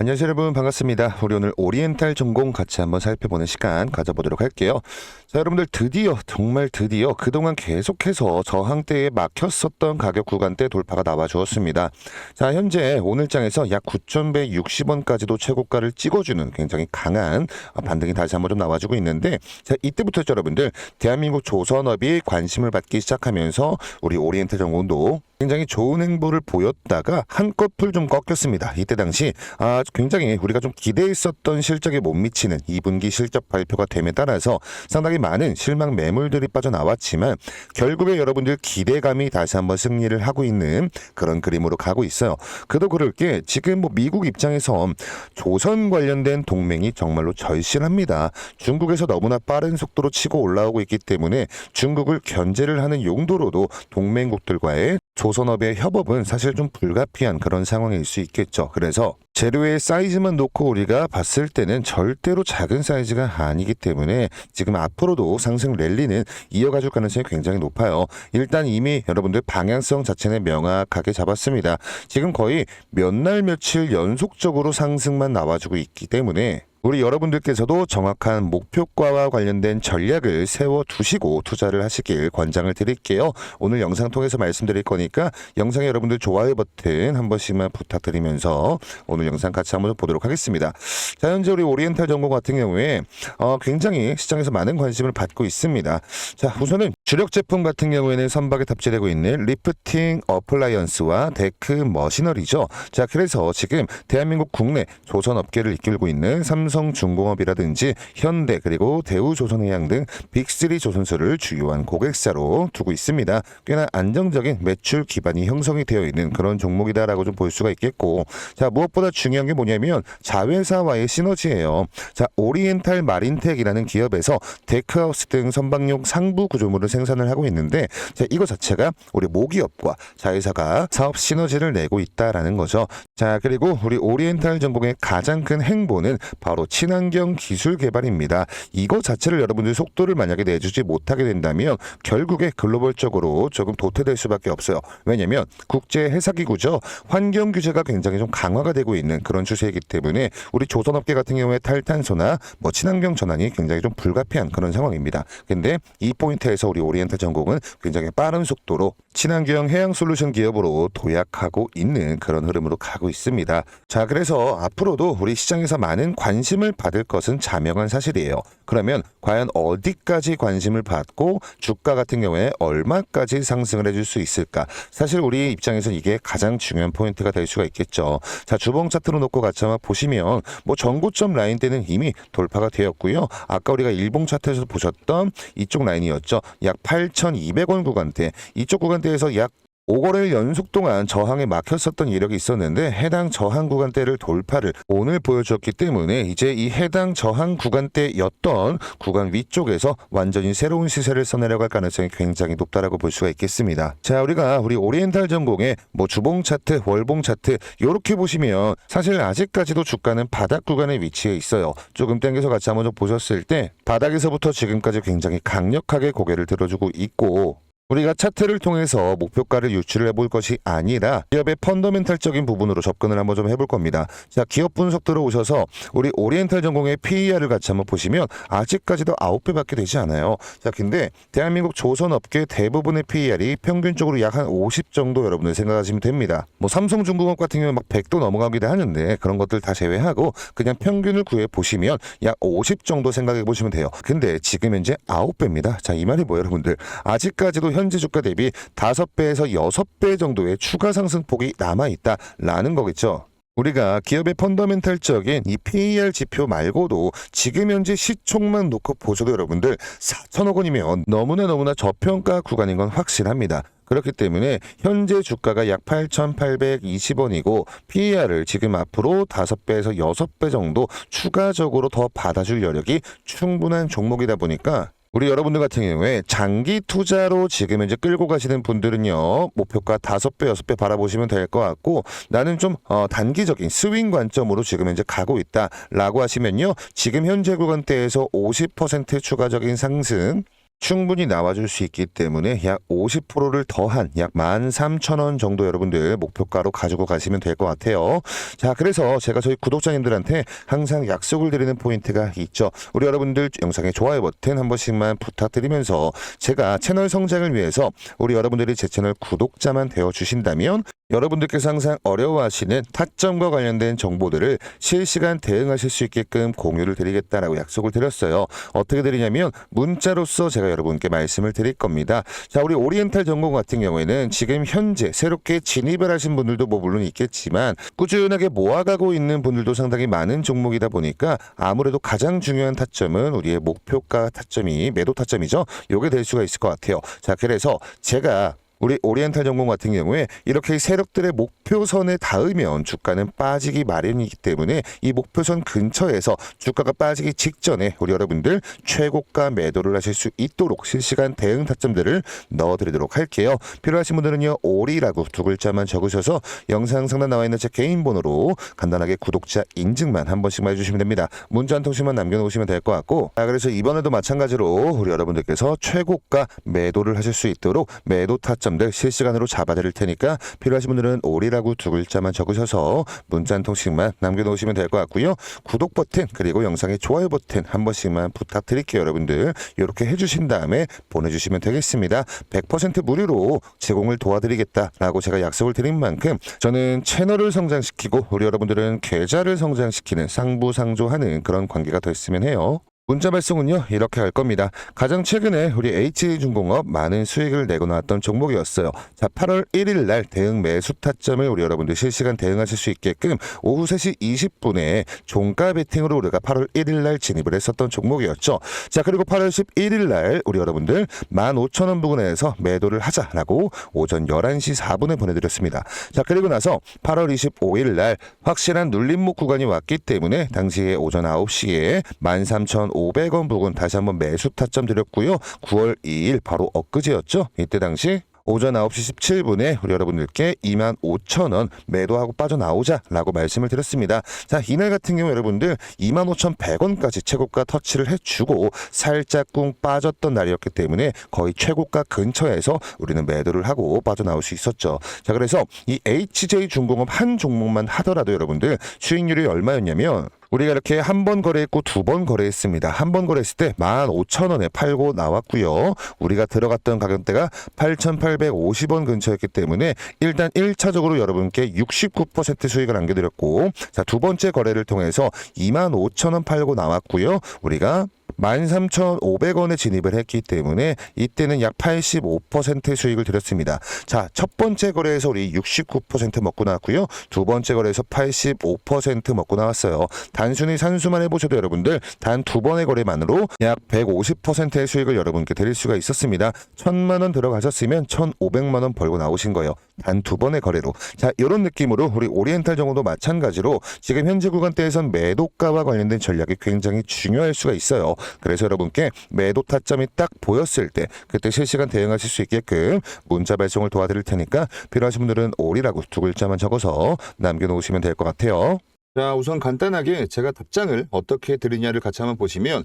안녕하세요 여러분 반갑습니다. 우리 오늘 오리엔탈 전공 같이 한번 살펴보는 시간 가져보도록 할게요. 자 여러분들 드디어 정말 드디어 그동안 계속해서 저항대에 막혔었던 가격 구간대 돌파가 나와 주었습니다. 자 현재 오늘장에서 약 9,160원까지도 최고가를 찍어주는 굉장히 강한 반등이 다시 한번 좀 나와주고 있는데 자 이때부터 여러분들 대한민국 조선업이 관심을 받기 시작하면서 우리 오리엔탈 전공도 굉장히 좋은 행보를 보였다가 한꺼풀 좀 꺾였습니다. 이때 당시 아 굉장히 우리가 좀 기대했었던 실적에 못 미치는 2분기 실적 발표가 됨에 따라서 상당히 많은 실망 매물들이 빠져나왔지만 결국에 여러분들 기대감이 다시 한번 승리를 하고 있는 그런 그림으로 가고 있어요. 그도 그럴 게 지금 뭐 미국 입장에서 조선 관련된 동맹이 정말로 절실합니다. 중국에서 너무나 빠른 속도로 치고 올라오고 있기 때문에 중국을 견제를 하는 용도로도 동맹국들과의 조 선업의 협업은 사실 좀 불가피한 그런 상황일 수 있겠죠. 그래서 재료의 사이즈만 놓고 우리가 봤을 때는 절대로 작은 사이즈가 아니기 때문에 지금 앞으로도 상승 랠리는 이어가줄 가능성이 굉장히 높아요. 일단 이미 여러분들 방향성 자체는 명확하게 잡았습니다. 지금 거의 몇 날 며칠 연속적으로 상승만 나와주고 있기 때문에 우리 여러분들께서도 정확한 목표가와 관련된 전략을 세워 두시고 투자를 하시길 권장을 드릴게요. 오늘 영상 통해서 말씀드릴 거니까 영상에 여러분들 좋아요 버튼 한 번씩만 부탁드리면서 오늘 영상 같이 한번 보도록 하겠습니다. 자, 현재 우리 오리엔탈 전공 같은 경우에 어, 굉장히 시장에서 많은 관심을 받고 있습니다. 자, 우선은 주력 제품 같은 경우에는 선박에 탑재되고 있는 리프팅 어플라이언스와 데크 머시너리죠. 자, 그래서 지금 대한민국 국내 조선 업계를 이끌고 있는 삼성 중공업이라든지 현대 그리고 대우조선해양 등 빅3 조선소를 주요한 고객사로 두고 있습니다. 꽤나 안정적인 매출 기반이 형성이 되어 있는 그런 종목이다라고 좀 볼 수가 있겠고 자 무엇보다 중요한 게 뭐냐면 자회사와의 시너지예요. 자 오리엔탈 마린텍이라는 기업에서 데크하우스 등 선박용 상부 구조물을 생산을 하고 있는데 자 이거 자체가 우리 모기업과 자회사가 사업 시너지를 내고 있다라는 거죠. 자 그리고 우리 오리엔탈 전공의 가장 큰 행보는 바로 친환경 기술 개발입니다. 이거 자체를 여러분들 속도를 만약에 내주지 못하게 된다면 결국에 글로벌적으로 조금 도태될 수밖에 없어요. 왜냐면 국제 회사기구죠. 환경 규제가 굉장히 좀 강화가 되고 있는 그런 추세이기 때문에 우리 조선업계 같은 경우에 탈탄소나 뭐 친환경 전환이 굉장히 좀 불가피한 그런 상황입니다. 근데 이 포인트에서 우리 오리엔탈 전공은 굉장히 빠른 속도로 친환경 해양 솔루션 기업으로 도약하고 있는 그런 흐름으로 가고 있습니다. 자, 그래서 앞으로도 우리 시장에서 많은 관심을 받을 것은 자명한 사실이에요. 그러면 과연 어디까지 관심을 받고 주가 같은 경우에 얼마까지 상승을 해줄 수 있을까? 사실 우리 입장에서 이게 가장 중요한 포인트가 될 수가 있겠죠. 자, 주봉 차트로 놓고 같이 한번 보시면 뭐 전고점 라인 때는 이미 돌파가 되었고요. 아까 우리가 일봉 차트에서 보셨던 이쪽 라인이었죠. 약 8,200원 구간대. 이쪽 구간 대에서 약 5거래일 연속 동안 저항에 막혔었던 이력이 있었는데 해당 저항 구간대를 돌파를 오늘 보여줬기 때문에 이제 이 해당 저항 구간대였던 구간 위쪽에서 완전히 새로운 시세를 써내려갈 가능성이 굉장히 높다라고 볼 수가 있겠습니다. 자, 우리가 우리 오리엔탈 전공의 뭐 주봉 차트, 월봉 차트 이렇게 보시면 사실 아직까지도 주가는 바닥 구간에 위치해 있어요. 조금 땡겨서 같이 한번 좀 보셨을 때 바닥에서부터 지금까지 굉장히 강력하게 고개를 들어주고 있고 우리가 차트를 통해서 목표가를 유출을 해볼 것이 아니라 기업의 펀더멘탈적인 부분으로 접근을 한번 좀 해볼 겁니다. 자, 기업 분석 들어오셔서 우리 오리엔탈 전공의 PER을 같이 한번 보시면 아직까지도 9배밖에 되지 않아요. 자, 근데 대한민국 조선업계 대부분의 PER이 평균적으로 약 한 50 정도 여러분들 생각하시면 됩니다. 뭐 삼성중공업 같은 경우는 막 100도 넘어가기도 하는데 그런 것들 다 제외하고 그냥 평균을 구해 보시면 약 50 정도 생각해 보시면 돼요. 근데 지금 현재 9배입니다. 자, 이 말이 뭐 여러분들 아직까지도 현재 주가 대비 5배에서 6배 정도의 추가 상승폭이 남아 있다라는 거겠죠. 우리가 기업의 펀더멘탈적인 이 PER 지표 말고도 지금 현재 시총만 놓고 보셔도 여러분들 4천억 원이면 너무나 너무나 저평가 구간인 건 확실합니다. 그렇기 때문에 현재 주가가 약 8,820원이고 PER을 지금 앞으로 5배에서 6배 정도 추가적으로 더 받아줄 여력이 충분한 종목이다 보니까 우리 여러분들 같은 경우에 장기 투자로 지금 현재 끌고 가시는 분들은요 목표가 다섯 배 여섯 배 바라보시면 될 것 같고 나는 좀 어, 단기적인 스윙 관점으로 지금 현재 가고 있다라고 하시면요 지금 현재 구간대에서 50% 추가적인 상승 충분히 나와줄 수 있기 때문에 약 50%를 더한 약 13,000원 정도 여러분들 목표가로 가지고 가시면 될 것 같아요. 자, 그래서 제가 저희 구독자님들한테 항상 약속을 드리는 포인트가 있죠. 우리 여러분들 영상에 좋아요 버튼 한 번씩만 부탁드리면서 제가 채널 성장을 위해서 우리 여러분들이 제 채널 구독자만 되어 주신다면 여러분들께서 항상 어려워하시는 타점과 관련된 정보들을 실시간 대응하실 수 있게끔 공유를 드리겠다라고 약속을 드렸어요. 어떻게 드리냐면 문자로서 제가 여러분께 말씀을 드릴 겁니다. 자, 우리 오리엔탈 전공 같은 경우에는 지금 현재 새롭게 진입을 하신 분들도 뭐 물론 있겠지만 꾸준하게 모아가고 있는 분들도 상당히 많은 종목이다 보니까 아무래도 가장 중요한 타점은 우리의 목표가 타점이 매도 타점이죠. 요게 될 수가 있을 것 같아요. 자, 그래서 제가 우리 오리엔탈 전공 같은 경우에 이렇게 세력들의 목표선에 닿으면 주가는 빠지기 마련이기 때문에 이 목표선 근처에서 주가가 빠지기 직전에 우리 여러분들 최고가 매도를 하실 수 있도록 실시간 대응 타점들을 넣어드리도록 할게요. 필요하신 분들은요 오리라고 두 글자만 적으셔서 영상 상단 나와 있는 제 개인 번호로 간단하게 구독자 인증만 한 번씩만 해주시면 됩니다. 문자 한 통씩만 남겨놓으시면 될 것 같고 자 그래서 이번에도 마찬가지로 우리 여러분들께서 최고가 매도를 하실 수 있도록 매도 타점 들 실시간으로 잡아드릴 테니까 필요하신 분들은 오리라고 두 글자만 적으셔서 문자 한 통씩만 남겨놓으시면 될 것 같고요. 구독 버튼 그리고 영상의 좋아요 버튼 한 번씩만 부탁드릴게요 여러분들 이렇게 해주신 다음에 보내주시면 되겠습니다. 100% 무료로 제공을 도와드리겠다라고 제가 약속을 드린 만큼 저는 채널을 성장시키고 우리 여러분들은 계좌를 성장시키는 상부상조하는 그런 관계가 됐으면 해요. 문자 발송은요 이렇게 할 겁니다. 가장 최근에 우리 HJ중공업 많은 수익을 내고 나왔던 종목이었어요. 자 8월 1일 날 대응 매수 타점을 우리 여러분들 실시간 대응하실 수 있게끔 오후 3시 20분에 종가 베팅으로 우리가 8월 1일 날 진입을 했었던 종목이었죠. 자 그리고 8월 11일 날 우리 여러분들 15,000원 부근에서 매도를 하자라고 오전 11시 4분에 보내드렸습니다. 자 그리고 나서 8월 25일 날 확실한 눌림목 구간이 왔기 때문에 당시에 오전 9시에 13,500원 부근 다시 한번 매수 타점 드렸고요. 9월 2일 바로 엊그제였죠. 이때 당시 오전 9시 17분에 우리 여러분들께 2만 5천 원 매도하고 빠져나오자라고 말씀을 드렸습니다. 자, 이날 같은 경우 여러분들 2만 5천 100원까지 최고가 터치를 해주고 살짝 꿍 빠졌던 날이었기 때문에 거의 최고가 근처에서 우리는 매도를 하고 빠져나올 수 있었죠. 자, 그래서 이 HJ중공업 한 종목만 하더라도 여러분들 수익률이 얼마였냐면 우리가 이렇게 한 번 거래했고 두 번 거래했습니다. 한 번 거래했을 때 15,000원에 팔고 나왔고요. 우리가 들어갔던 가격대가 8,850원 근처였기 때문에 일단 1차적으로 여러분께 69% 수익을 안겨드렸고 자, 두 번째 거래를 통해서 25,000원 팔고 나왔고요. 우리가 13,500원에 진입을 했기 때문에 이때는 약 85%의 수익을 드렸습니다. 자, 첫 번째 거래에서 우리 69% 먹고 나왔고요. 두 번째 거래에서 85% 먹고 나왔어요. 단순히 산수만 해보셔도 여러분들 단 두 번의 거래만으로 약 150%의 수익을 여러분께 드릴 수가 있었습니다. 1,000만 원 들어가셨으면 1,500만 원 벌고 나오신 거예요. 단 두 번의 거래로. 자, 이런 느낌으로 우리 오리엔탈 정도도 마찬가지로 지금 현재 구간대에선 매도가와 관련된 전략이 굉장히 중요할 수가 있어요. 그래서 여러분께 매도 타점이 딱 보였을 때 그때 실시간 대응하실 수 있게끔 문자 발송을 도와드릴 테니까 필요하신 분들은 오리라고 두 글자만 적어서 남겨놓으시면 될 것 같아요. 자, 우선 간단하게 제가 답장을 어떻게 드리냐를 같이 한번 보시면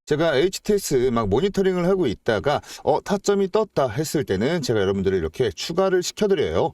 제가 HTS 막 모니터링을 하고 있다가 어 타점이 떴다 했을 때는 제가 여러분들을 이렇게 추가를 시켜드려요.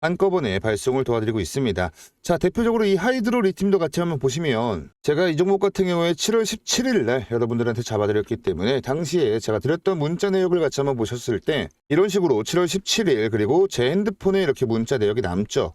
한꺼번에 발송을 도와드리고 있습니다. 자, 대표적으로 이 하이드로 리튬도 같이 한번 보시면 제가 이 종목 같은 경우에 7월 17일 날 여러분들한테 잡아드렸기 때문에 당시에 제가 드렸던 문자 내역을 같이 한번 보셨을 때 이런 식으로 7월 17일 그리고 제 핸드폰에 이렇게 문자 내역이 남죠.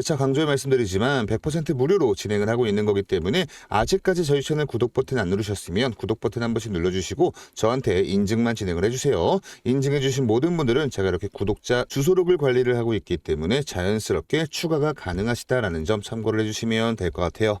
재차 강조해 말씀드리지만 100% 무료로 진행을 하고 있는 거기 때문에 아직까지 저희 채널 구독 버튼 안 누르셨으면 구독 버튼 한 번씩 눌러주시고 저한테 인증만 진행을 해주세요. 인증해주신 모든 분들은 제가 이렇게 구독자 주소록을 관리를 하고 있기 때문에 자연스럽게 추가가 가능하시다라는 점 참고를 해주시면 될 것 같아요.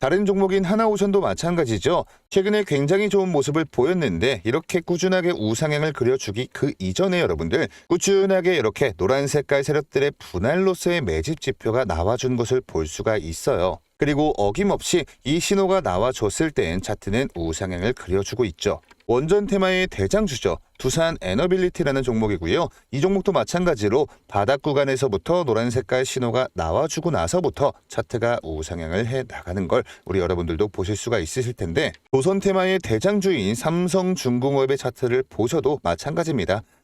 다른 종목인 하나오션도 마찬가지죠. 최근에 굉장히 좋은 모습을 보였는데 이렇게 꾸준하게 우상향을 그려주기 그 이전에 여러분들 꾸준하게 이렇게 노란 색깔 세력들의 분할로서의 매집 지표가 나와준 것을 볼 수가 있어요. 그리고 어김없이 이 신호가 나와줬을 땐 차트는 우상향을 그려주고 있죠. 원전 테마의 대장주죠. 두산 에너빌리티라는 종목이고요. 이 종목도 마찬가지로 바닥 구간에서부터 노란 색깔 신호가 나와주고 나서부터 차트가 우상향을 해 나가는 걸 우리 여러분들도 보실 수가 있으실 텐데 조선 테마의 대장주인 삼성중공업의 차트를 보셔도 마찬가지입니다.